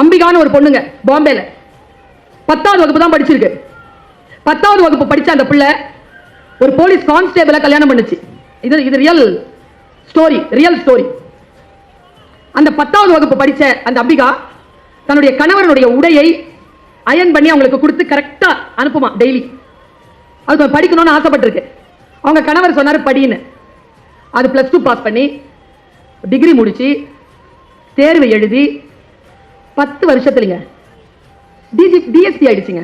அம்பிகான்னு ஒரு பொண்ணுங்க பாம்பேல. பத்தாவது வகுப்பு தான் படிச்சிருக்கு. பத்தாவது வகுப்பு படிச்ச அந்த பிள்ளை ஒரு போலீஸ் கான்ஸ்டேபிளை கல்யாணம் பண்ணுச்சு. இது இது ரியல் ஸ்டோரி ரியல் ஸ்டோரி அந்த பத்தாவது வகுப்பு படிச்ச அந்த அம்பிகா தன்னுடைய கணவனுடைய உடையை அயன் பண்ணி அவங்களுக்கு கொடுத்து கரெக்டா அனுப்புமா டெய்லி அது படிக்கணும்னு ஆசைப்பட்டிருக்கு. அவங்க கணவர் சொன்னாரு படின்னு. அது பிளஸ் டூ பாஸ் பண்ணி டிகிரி முடிச்சு தேர்வு எழுதி பத்து வருஷத்துலங்க. டிஜி டிஎஸ்பி ஆயிடுச்சுங்க.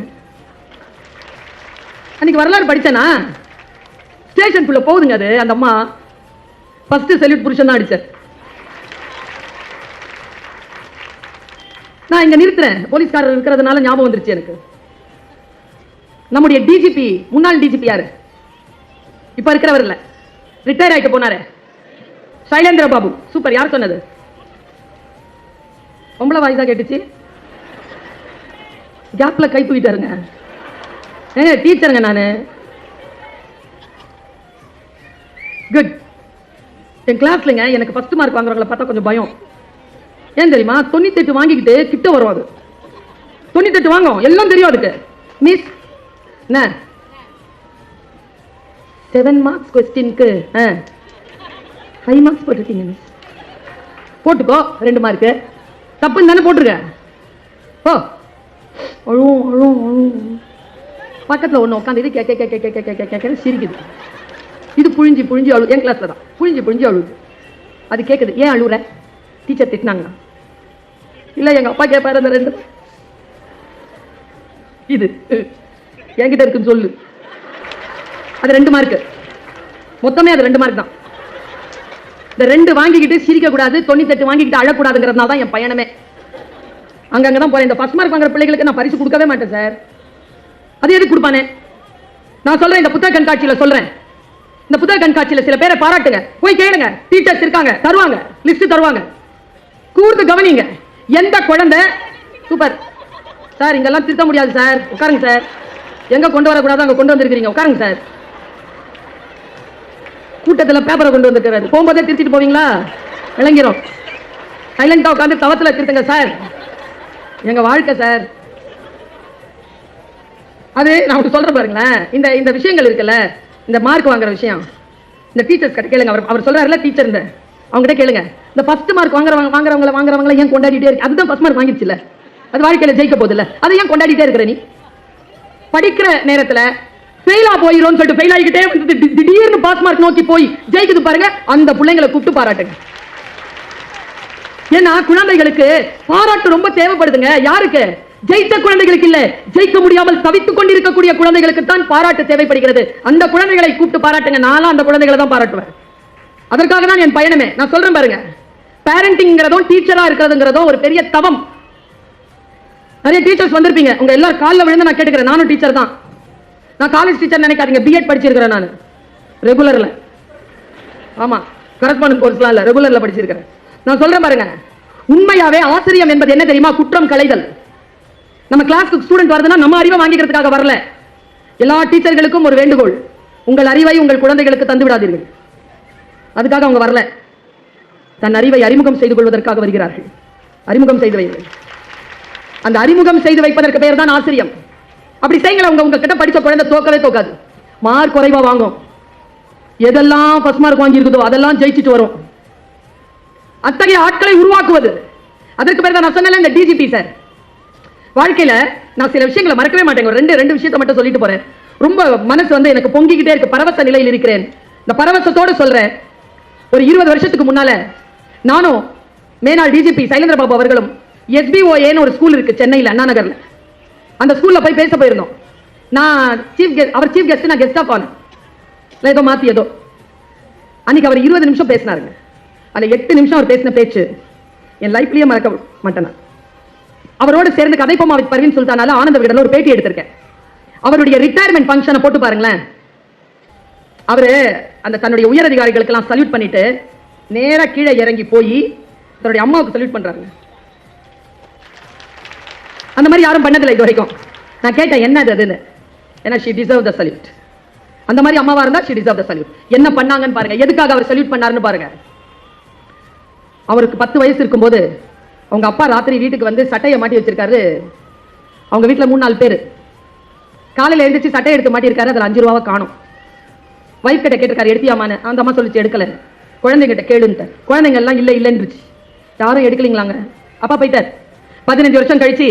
அன்னைக்கு வரலாறு படிச்சேனா? ஸ்டேஷனுக்குள்ளே போகுதுங்க அது அந்த அம்மா. ஃபஸ்ட்டு செல்யூட் புருஷன் தான் அடிச்சார். நான் இங்கே நிறுத்துறேன். போலீஸ்காரர் இருக்கிறதுனால ஞாபகம் வந்துருச்சு எனக்கு. நம்முடைய டிஜிபி முன்னாள் டிஜிபி யாரு? இப்போ இருக்கிறவர் இல்லை. ரிட்டையர் ஆகிட்டு போனாரு. சைலேந்திர பாபு சூப்பர். யார் சொன்னது? பொம்பளை வாய் தான் கேட்டுச்சு? கேப்பில் கை தூக்கிட்டாருங்க ஏங்க டீச்சருங்க நான். குட் என் கிளாஸ்லங்க எனக்கு ஃபர்ஸ்ட் மார்க் வாங்குறவங்கள பார்த்தா கொஞ்சம் பயம். ஏன் தெரியுமா? தொண்ணூத்தெட்டு வாங்கிக்கிட்டு கிட்ட வரும் அது. தொண்ணூத்தெட்டு வாங்கும் எல்லாம் தெரியும் அதுக்கு. மிஸ் என்ன? செவன் மார்க்ஸ் கொஸ்டினுக்கு ஃபைவ் மார்க்ஸ் போட்டிருக்கீங்க மிஸ் போட்டுக்கோ ரெண்டு மார்க்கு தப்புன்னு தானே போட்டிருக்க ஓ அழுவும் அழுவும் அழுவும் பக்கத்தில் ஒன்று உட்காந்து இது கேட்க கேட்க கேட்க கேட்க கேட்க சிரிக்குது இது புழிஞ்சு புழிஞ்சு அழு என் கிளாஸில் தான் புழிஞ்சு புழிஞ்சு அழுது அது கேட்குது ஏன் அழுகுற டீச்சர் திட்டினாங்களா இல்லை எங்கள் அப்பா கேட்பாரு அந்த ரெண்டு இது என்கிட்ட இருக்குன்னு சொல்லு அது ரெண்டு மார்க்கு மொத்தமே அது ரெண்டு மார்க் தான் இந்த ரெண்டு வாங்கிக்கிட்டு சிரிக்க கூடாது தொண்ணூத்தெட்டு வாங்கிக்கிட்டு அழக்கூடாதுங்கிறதுனால தான் என் பயணமே. அங்க தான் போறேன். இந்த ஃபர்ஸ்ட் மார்க் வாங்குற பிள்ளைகளுக்கு நான் பரிசு கொடுக்கவே மாட்டேன் சார் அது எதுக்கு கொடுப்பானே? நான் சொல்றேன் இந்த புத்தக கண்காட்சியில சொல்றேன். இந்த புத்தக கண்காட்சியில சில பேரை பாராட்டுங்க. போய் கேளுங்க. டீச்சர்ஸ் இருக்காங்க தருவாங்க லிஸ்ட் தருவாங்க. கூர்ந்து கவனிங்க. எந்த குழந்தை? சூப்பர் சார் இங்கெல்லாம் திருத்த முடியாது சார் உட்காருங்க சார் எங்க கொண்டு வரக்கூடாது அங்க கொண்டு வந்திருக்கிறீங்க. உட்காருங்க சார் கூட்டத்தில் பேப்பரை கொண்டு வந்திருக்கிறாரு. போகும்போதே திருத்திட்டு போவீங்களா? விளங்கிரும். சைலண்டாக உட்காந்து தவத்தில் திருத்துங்க சார் எங்கள் வாழ்க்கை சார் அது நான் உங்களுக்கு சொல்கிறேன் பாருங்களேன். இந்த இந்த விஷயங்கள் இருக்குல்ல இந்த மார்க் வாங்குற விஷயம். இந்த டீச்சர்ஸ் கிட்ட கேளுங்க. அவர் அவர் சொல்கிறாருல டீச்சர் இந்த அவங்ககிட்ட கேளுங்க. இந்த ஃபர்ஸ்ட் மார்க் வாங்குறவங்க வாங்குறவங்கள வாங்குறவங்கள ஏன் கொண்டாடிட்டே இருக்கு? அதுதான் ஃபர்ஸ்ட் மார்க் வாங்கிடுச்சுல அது வாழ்க்கையில் ஜெயிக்க போகுதுல்ல. அதை ஏன் கொண்டாடிட்டே இருக்கிற நீ? படிக்கிற நேரத்தில் ஃபெயிலா போயிரும் சொல்லிட்டு ஃபெயில் ஆகிக்கிட்டே வந்து திடீர்னு பாஸ் மார்க் நோக்கி போய் ஜெயிக்குது பாருங்க. அந்த பிள்ளைங்களை கூப்பிட்டு பாராட்டுங்க. ஏன்னா குழந்தைகளுக்கு பாராட்டு ரொம்ப தேவைப்படுதுங்க. யாருக்கு? ஜெயித்த குழந்தைகளுக்கு இல்ல. ஜெயிக்க முடியாமல் தவித்துக் கொண்டிருக்கக்கூடிய குழந்தைகளுக்கு தான் பாராட்டு தேவைப்படுகிறது. அந்த குழந்தைகளை கூப்பிட்டு பாராட்டுங்க. நானும் அந்த குழந்தைகளை தான் பாராட்டுவேன். அதற்காக தான் என் பயணமே. நான் சொல்றேன் பாருங்க. பேரண்டிங்கிறதும் டீச்சரா இருக்கிறதுங்கிறதும் ஒரு பெரிய தவம். நிறைய டீச்சர்ஸ் வந்திருப்பீங்க. உங்க எல்லாரும் காலில் விழுந்து நான் கேட்டுக்கிறேன். நானும் டீச்சர் தான். நான் காலேஜ் டீச்சர் நினைக்காதீங்க பிஎட் படிச்சிருக்கிறேன் நான். ரெகுலரில் ஆமாம் கரஸ்பாண்ட் கோர்ஸ்லாம் இல்லை ரெகுலரில் படிச்சிருக்கிறேன். நான் சொல்கிறேன் பாருங்க உண்மையாவே ஆசிரியம் என்பது என்ன தெரியுமா? குற்றம் கலைதல். நம்ம கிளாஸ்க்கு ஸ்டூடெண்ட் வருதுன்னா நம்ம அறிவை வாங்கிக்கிறதுக்காக வரல. எல்லா டீச்சர்களுக்கும் ஒரு வேண்டுகோள். உங்கள் அறிவை உங்கள் குழந்தைகளுக்கு தந்து விடாதீர்கள். அதுக்காக அவங்க வரல. தன் அறிவை அறிமுகம் செய்து கொள்வதற்காக வருகிறார்கள். அறிமுகம் செய்து வைங்கள் அந்த அறிமுகம் செய்து வைப்பதற்கு பெயர் தான் ஆசிரியம். அப்படி செய்யுங்களேன் உங்க உங்ககிட்ட படித்த படிச்ச குழந்தை தோக்கவே தோக்காது மார்க் குறைவா வாங்கும். எதெல்லாம் ஃபர்ஸ்ட் மார்க் வாங்கி இருக்குதோ அதெல்லாம் ஜெயிச்சுட்டு வரும். அத்தகைய ஆட்களை உருவாக்குவது. அதற்கு பேர் தான் நான் சொன்னல இந்த டிஜிபி சார் வாழ்க்கையில நான் சில விஷயங்களை மறக்கவே மாட்டேங்க. ரெண்டு ரெண்டு விஷயத்தை மட்டும் சொல்லிட்டு போறேன். ரொம்ப மனசு வந்து எனக்கு பொங்கிக்கிட்டே இருக்கு. பரவச நிலையில் இருக்கிறேன். இந்த பரவசத்தோடு சொல்றேன். ஒரு இருபது வருஷத்துக்கு முன்னால நானும் மேனாள் டிஜிபி சைலேந்திர பாபு அவர்களும் எஸ்பிஓஏன்னு ஒரு ஸ்கூல் இருக்கு சென்னையில் அண்ணா நகரில். அந்த ஸ்கூல்ல போய் பேச போயிருந்தோம். நான் சீஃப் கெஸ்ட் அவர் சீஃப் கெஸ்ட் நான் கெஸ்டா போனேன் இல்லை ஏதோ மாத்தி ஏதோ. அன்னைக்கு அவர் இருபது நிமிஷம் பேசினாருங்க. அந்த எட்டு நிமிஷம் அவர் பேசின பேச்சு என் லைஃப்லயே மறக்க மாட்டேன் அவரோட சேர்ந்து கதைப்போமா வித் பர்வீன் சுல்தானால ஆனந்த விகடல ஒரு பேட்டி எடுத்திருக்கேன். அவருடைய ரிட்டையர்மெண்ட் ஃபங்க்ஷனை போட்டு பாருங்களேன். அவரு அந்த தன்னுடைய உயர் அதிகாரிகளுக்கெல்லாம் சல்யூட் பண்ணிட்டு நேராக கீழே இறங்கி போய் தன்னுடைய அம்மாவுக்கு சல்யூட் பண்றாருங்க. அந்த மாதிரி யாரும் பண்ணதில்லை இது வரைக்கும் நான் கேட்டேன் என்ன அது அதுன்னு. ஏன்னா ஷி டிசர்வ் த சல்யூட் அந்த மாதிரி அம்மாவா இருந்தா ஷி டிசர்வ் த சல்யூட் என்ன பண்ணாங்கன்னு பாருங்க. எதுக்காக அவர் சல்யூட் பண்ணாருன்னு பாருங்க. அவருக்கு பத்து வயசு இருக்கும்போது அவங்க அப்பா ராத்திரி வீட்டுக்கு வந்து சட்டையை மாட்டி வச்சிருக்காரு. அவங்க வீட்டில் மூணு நாலு பேர். காலையில் எழுந்திரிச்சு சட்டையை எடுத்து மாட்டியிருக்காரு. அதில் அஞ்சு ரூபாவை காணும். ஒய்ஃப் கிட்ட கேட்டிருக்காரு எடுத்தியாமான்னு அந்த அம்மா சொல்லிச்சு எடுக்கல. குழந்தைகிட்ட கேளுன்ட்டு குழந்தைங்க எல்லாம் இல்லை இல்லைன்றுச்சு. யாரும் எடுக்கலீங்களாங்க? அப்பா போயிட்டார். பதினஞ்சு வருஷம் கழிச்சு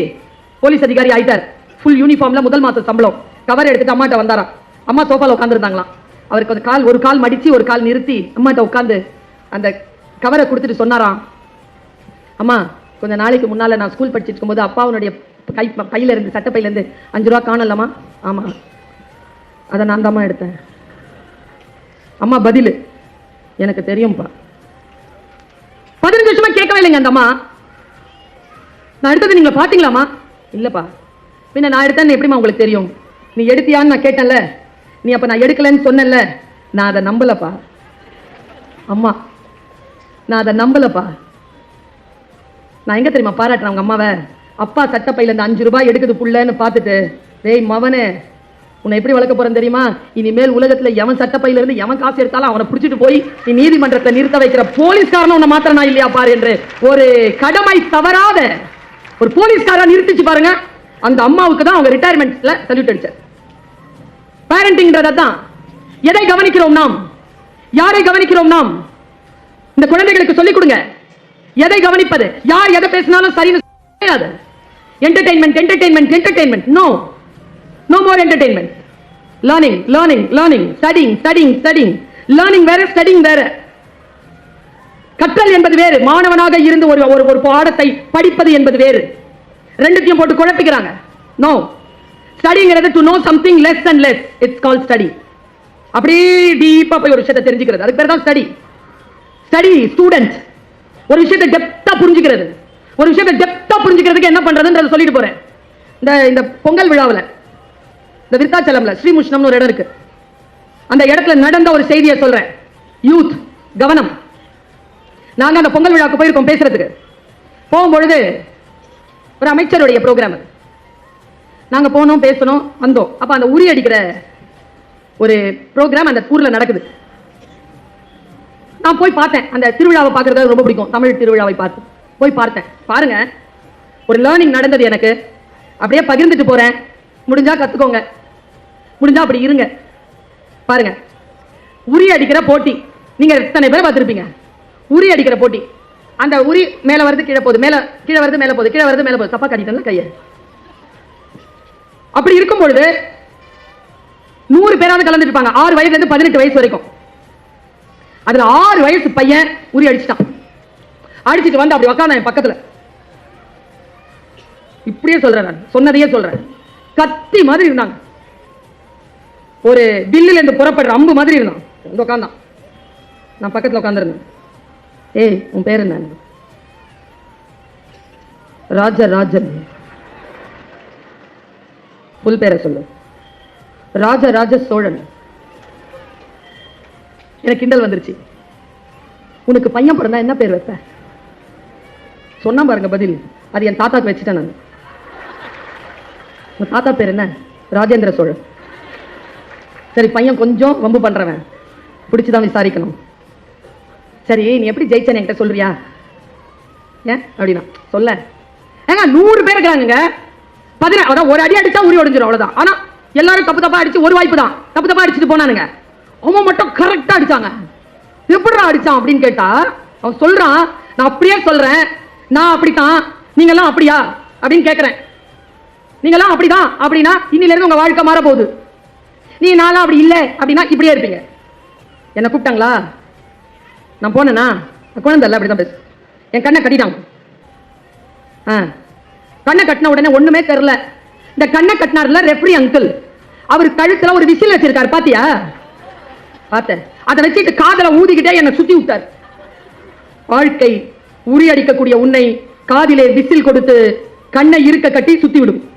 போலீஸ் அதிகாரி ஆயிட்டார். ஃபுல் யூனிஃபார்ம்ல முதல் மாசம் சம்பளம். கவர் எடுத்துட்டு அம்மாட்ட வந்தாராம். அம்மா சோஃபால உட்காந்துருந்தாங்களாம் அவருக்கு அந்த கால் ஒரு கால் மடிச்சு ஒரு கால் நிறுத்தி அம்மாட்ட உட்காந்து அந்த கவரை கொடுத்துட்டு சொன்னாராம். அம்மா கொஞ்சம் நாளைக்கு முன்னால நான் ஸ்கூல் படிச்சிட்டு இருக்கும்போது அப்பாவுடைய கை பையில இருந்து சட்ட பையில இருந்து அஞ்சு ரூபா காணலம்மா ஆமா. அதை நான் தாம்மா எடுத்தேன். அம்மா பதில். எனக்கு தெரியும்ப்பா பதினஞ்சு வருஷமா கேட்கவே இல்லைங்க அந்த அம்மா. நான் எடுத்தது நீங்க பாத்தீங்களாமா இல்லைப்பா. பின்ன நான் எடுத்தேன்னு எப்படிம்மா உங்களுக்கு தெரியும்? நீ எடுத்தியான்னு நான் கேட்டேன்ல. நீ அப்போ நான் எடுக்கலைன்னு சொன்னேன்ல. நான் அதை நம்பலப்பா. அம்மா நான் அதை நம்பலப்பா. நான் எங்கே தெரியுமா பாராட்டுறேன் அவங்க அம்மாவை? அப்பா சட்டப்பையில் இந்த அஞ்சு ரூபாய் எடுக்குது புள்ளன்னு பார்த்துட்டு டேய் மவனே உன்னை எப்படி வளர்க்க போகிறேன் தெரியுமா? இனிமேல் உலகத்தில் எவன் சட்டப்பையிலேருந்து எவன் காசு எடுத்தாலும் அவனை பிடிச்சிட்டு போய் நீ நீதிமன்றத்தை நிறுத்த வைக்கிற போலீஸ்காரன் உன்னை மாத்திரம் நான் இல்லையா பாரு என்று ஒரு கடமை தவறாத ஒரு போலீஸ்காரா நிறுத்திச்சு பாருங்க. அந்த அம்மாவுக்கு தான் அவங்க ரிட்டையர்மெண்ட்ல சல்யூட் அடிச்சார் பேரண்டிங்ன்றத தான் எதை கவனிக்கிறோம் நாம்? யாரை கவனிக்கிறோம் நாம்? இந்த குழந்தைகளுக்கு சொல்லிக் கொடுங்க. எதை கவனிப்பது? யார் எதை பேசினாலும் சரின்னு கிடையாது entertainment entertainment entertainment no no more entertainment learning learning learning studying studying studying learning வேற ஸ்டடிங் வேற. கற்றல் என்பது வேறு. மாணவனாக இருந்து ஒரு ஒரு ஒரு பாடத்தை படிப்பது என்பது வேறு. ரெண்டுத்தையும் போட்டு குழப்பிக்கிறாங்க. No ஸ்டடிங்கிறது to know something less and less it's call study அப்படியே டீப்பா போய் ஒரு விஷயத்தை தெரிஞ்சுக்கிறது. அதுக்கு பேர் தான் ஸ்டடி ஸ்டடி ஸ்டூடெண்ட் ஒரு விஷயத்தை டெப்தா புரிஞ்சுக்கிறது. ஒரு விஷயத்தை டெப்தா புரிஞ்சுக்கிறதுக்கு என்ன பண்றதுன்றத சொல்லிட்டு போறேன். இந்த இந்த பொங்கல் விழாவில் இந்த விருத்தாச்சலம்ல ஸ்ரீமுஷ்ணம்னு ஒரு இடம் இருக்கு. அந்த இடத்துல நடந்த ஒரு செய்தியை சொல்றேன். யூத் கவனம். நாங்கள் அந்த பொங்கல் விழாவுக்கு போயிருக்கோம் பேசுறதுக்கு. போகும்பொழுது ஒரு அமைச்சருடைய ப்ரோக்ராம் அது. நாங்க போனோம் பேசணும் வந்தோம். அப்போ அந்த உரி அடிக்கிற ஒரு ப்ரோக்ராம் அந்த ஊரில் நடக்குது. நான் போய் பார்த்தேன். அந்த திருவிழாவை பார்க்கறது ரொம்ப பிடிக்கும். தமிழ் திருவிழாவை பார்த்து. போய் பார்த்தேன். பாருங்க ஒரு லேர்னிங் நடந்தது எனக்கு. அப்படியே பகிர்ந்துட்டு போகிறேன் முடிஞ்சா கற்றுக்கோங்க முடிஞ்சா அப்படி இருங்க. பாருங்க. உரி அடிக்கிற போட்டி. நீங்கள் எத்தனை பேர் பார்த்துருப்பீங்க? உரி அடிக்கிற போட்டி. அந்த உரி மேல வருது கீழே போகுது. மேல கீழே வருது மேல போகுது. கீழே வருது மேல போகுது. தப்பா கட்டிட்டேன்ல கையை. அப்படி இருக்கும் பொழுது நூறு பேராவது கலந்துருப்பாங்க ஆறு வயசுல இருந்து பதினெட்டு வயசு வரைக்கும். அதுல ஆறு வயசு பையன் உரி அடிச்சிட்டான். அடிச்சிட்டு வந்து அப்படி உக்காந்து என் பக்கத்துல. இப்படியே சொல்றேன் நான். சொன்னதையே சொல்றேன். கத்தி மாதிரி இருந்தாங்க. ஒரு பில்லுல இருந்து புறப்படுற அம்பு மாதிரி இருந்தான். உட்காந்தான் நான் பக்கத்துல உட்காந்துருந்தேன் ஏய் உன் பேர் என்ன? ராஜ ராஜன். புல் பேரை சொல்லு. ராஜ ராஜ சோழன். எனக்கு கிண்டல் வந்துருச்சு. உனக்கு பையன் பிறந்தா என்ன பேர் வைப்ப? சொன்னா பாருங்க பதில். அது என் தாத்தாக்கு வச்சுட்டேன் நான். உன் தாத்தா பேர் என்ன? ராஜேந்திர சோழன். சரி பையன் கொஞ்சம் வம்பு பண்றவன். பிடிச்சுதான் விசாரிக்கணும். சரி நீ எப்படி ஜெயிச்சேன்னு என்கிட்ட சொல்றியா? ஏன்? அப்படின்னா சொல்ல. ஏங்க நூறு பேர் இருக்கிறாங்க பதினா அதான் ஒரு அடி அடிச்சா உரி உடைஞ்சிரும் அவ்வளவுதான். ஆனா எல்லாரும் தப்பு தப்பா அடிச்சு ஒரு வாய்ப்பு தான். தப்பு தப்பா அடிச்சுட்டு போனானுங்க. அவன் மட்டும் கரெக்டா அடிச்சாங்க. எப்படிடா அடிச்சான் அப்படின்னு கேட்டா அவன் சொல்றான் நான் அப்படியே சொல்றேன். நான் அப்படித்தான். நீங்கெல்லாம் அப்படியா? அப்படின்னு கேட்குறேன் நீங்களாம் அப்படிதான்? அப்படின்னா இன்னில இருந்து உங்க வாழ்க்கை மாற போகுது நீ நாளாக அப்படி இல்லை அப்படின்னா இப்படியே இருப்பீங்க. என்ன கூப்பிட்டாங்களா? நான் போனேனா? குழந்தை இல்லை அப்படிதான் பேசு. என் கண்ணை கட்டிட்டான். ஆ. கண்ணை கட்டின உடனே ஒண்ணுமே தெரில இந்த கண்ணை கட்டினார்ல ரெஃப்ரி அங்கிள் அவர் கழுத்துல ஒரு விசில் வச்சிருக்காரு பாத்தியா? பார்த்தேன். அதை வச்சுட்டு காதல ஊதிக்கிட்டே என்னை சுத்தி விட்டார். வாழ்க்கை உரி அடிக்கக்கூடிய உன்னை காதிலே விசில் கொடுத்து கண்ணை இருக்க கட்டி சுத்தி விடும்.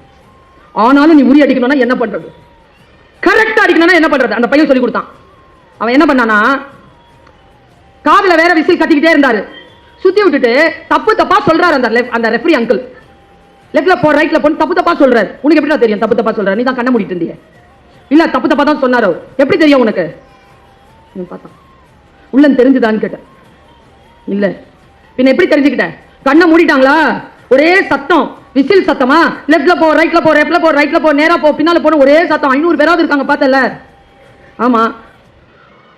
ஆனாலும் நீ உரி அடிக்கணும்னா என்ன பண்றது? கரெக்டா அடிக்கணும்னா என்ன பண்றது? அந்த பையன் சொல்லி கொடுத்தான். அவன் என்ன பண்ணானா காதுல வேற விசில் கத்திக்கிட்டே இருந்தாரு. சுத்தி விட்டுட்டு தப்பு தப்பா சொல்றாரு அந்த அந்த ரெஃப்ரி அங்கிள் லெஃப்ட்ல போ ரைட்ல போ தப்பு தப்பா சொல்றாரு. உனக்கு எப்படி தெரியும் தப்பு தப்பா சொல்றாரு? நீ தான் கண்ண மூடிட்டு இருந்தியே. இல்ல தப்பு தப்பா தான் சொன்னாரோ? எப்படி தெரியும் உனக்கு? பார்த்தான். உள்ளம் தெரிஞ்சுதான்னு கேட்டேன். இல்ல. பின்ன எப்படி தெரிஞ்சுக்கிட்டேன்? கண்ணை மூடிட்டாங்களா? ஒரே சத்தம். விசில் சத்தமா? லெஃப்ட்ல போ ரைட்ல போ லெஃப்ட்ல போ ரைட்ல போ நேரா போ பின்னால போன ஒரே சத்தம். ஐநூறு பேராவது இருக்காங்க பார்த்தல ஆமா.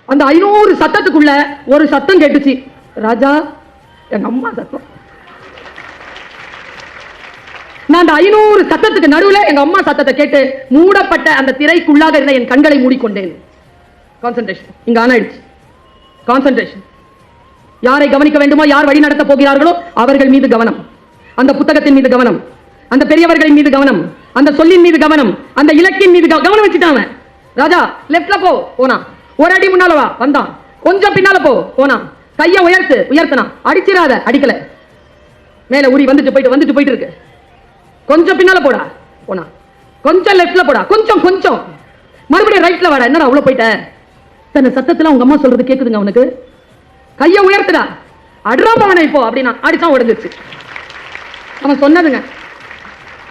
அந்த ஐநூறு சத்தத்துக்குள்ள ஒரு சத்தம் கேட்டுச்சு. ராஜா எங்க அம்மா சத்தம். நான் அந்த ஐநூறு சத்தத்துக்கு நடுவில் எங்க அம்மா சத்தத்தை கேட்டு மூடப்பட்ட அந்த திரைக்குள்ளாக இருந்த என் கண்களை மூடிக்கொண்டேன். கான்சென்ட்ரேஷன் இங்க ஆனாயிடுச்சு கான்சன்ட்ரேஷன் கான்சென்ட்ரேஷன் யாரை கவனிக்க வேண்டுமோ யார் வழி நடத்த போகிறார்களோ அவர்கள் மீது கவனம். அந்த புத்தகத்தின் மீது கவனம். அந்த பெரியவர்களின் மீது கவனம். அந்த சொல்லின் மீது கவனம். அந்த இலக்கின் மீது கவ- கவனம் வச்சுட்டாங்க ராஜா லெஃப்ட்ல போ. போனா ஒரு அடி முன்னால வா வந்தான். கொஞ்சம் பின்னால போ போனா கைய உயர்த்து உயர்த்தினா அடிச்சிடாத அடிக்கல. மேல உரி வந்துட்டு போயிட்டு வந்துட்டு போயிட்டு இருக்கு. கொஞ்சம் பின்னால போடா போனா கொஞ்சம் லெஃப்ட்ல போடா கொஞ்சம் கொஞ்சம். மறுபடியும் ரைட்ல வாடா என்னடா உள்ள போயிட்ட? தன்னை சத்தத்துல உங்க அம்மா சொல்றது கேக்குதுங்க அவனுக்கு கைய உயர்த்துடா. அட்ராம இப்போ அப்படின்னா அடிச்சா உடஞ்சிருச்சு. அவன் சொன்னதுங்க.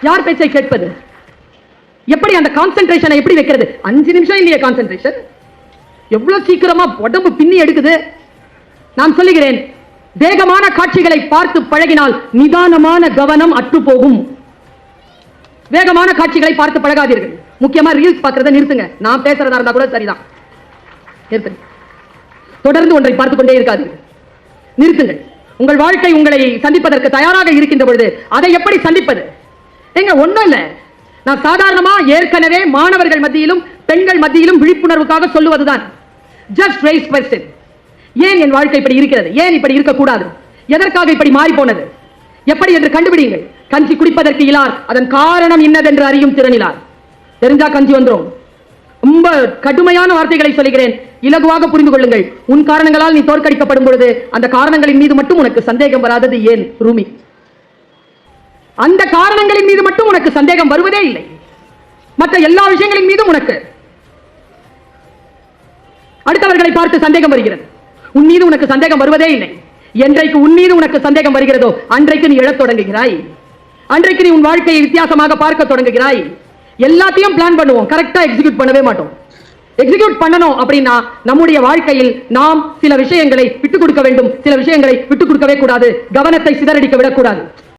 யார் பேச்சை கேட்பது? எப்படி அந்த கான்சென்ட்ரேஷனை எப்படி வைக்கிறது? அஞ்சு நிமிஷம் இல்லையே கான்சென்ட்ரேஷன் எவ்வளவு சீக்கிரமா உடம்பு பின்னி எடுக்குது? நான் சொல்லுகிறேன் வேகமான காட்சிகளை பார்த்து பழகினால் நிதானமான கவனம் அற்று போகும் வேகமான காட்சிகளை பார்த்து பழகாதீர்கள். முக்கியமா ரீல்ஸ் பார்க்கறத நிறுத்துங்க. நான் பேசுறதா இருந்தா கூட சரிதான். நிறுத்துங்க. தொடர்ந்து ஒன்றை பார்த்துக் கொண்டே இருக்காதீர்கள். நிறுத்துங்கள். உங்கள் வாழ்க்கை உங்களை சந்திப்பதற்கு தயாராக இருக்கின்ற பொழுது அதை எப்படி சந்திப்பது? எங்க ஒண்ணும் இல்லை. நான் சாதாரணமா ஏற்கனவே மாணவர்கள் மத்தியிலும் பெண்கள் மத்தியிலும் விழிப்புணர்வுக்காக சொல்லுவதுதான். ஜஸ்ட் ரைஸ் கொஸ்டின் ஏன் என் வாழ்க்கை இப்படி இருக்கிறது? ஏன் இப்படி இருக்கக்கூடாது? எதற்காக இப்படி மாறி போனது எப்படி என்று கண்டுபிடிங்கள் கஞ்சி குடிப்பதற்கு இலார். அதன் காரணம் இன்னதென்று அறியும் திறனிலார். தெரிஞ்சா கஞ்சி வந்துடும் ரொம்ப கடுமையான வார்த்தைகளை சொல்லுகிறேன். இலகுவாக புரிந்து கொள்ளுங்கள். உன் காரணங்களால் நீ தோற்கடிக்கப்படும் பொழுது அந்த காரணங்களின் மீது மட்டும் உனக்கு சந்தேகம் வராதது ஏன்? ரூமி. அந்த காரணங்களின் மீது மட்டும் உனக்கு சந்தேகம் வருவதே இல்லை. மற்ற எல்லா விஷயங்களின் மீதும் உனக்கு மற்றவர்களை பார்த்து சந்தேகம் வருகிறது. உன் மீது உனக்கு சந்தேகம் வருவதே இல்லை. என்றைக்கு உன் மீது உனக்கு சந்தேகம் வருகிறதோ அன்றைக்கு நீ எழத் தொடங்குகிறாய். அன்றைக்கு நீ உன் வாழ்க்கையை வித்தியாசமாக பார்க்க தொடங்குகிறாய். எல்லாத்தையும் பிளான் பண்ணுவோம். கரெக்டா எக்ஸிக்யூட் பண்ணவே மாட்டோம். எக்ஸிக்யூட் பண்ணணும் அப்படின்னா நம்முடைய வாழ்க்கையில் நாம் சில விஷயங்களை விட்டுக் கொடுக்க வேண்டும். சில விஷயங்களை விட்டுக் கொடுக்கவே கூடாது. கவனத்தை சிதறடிக்க விடக்கூடாது.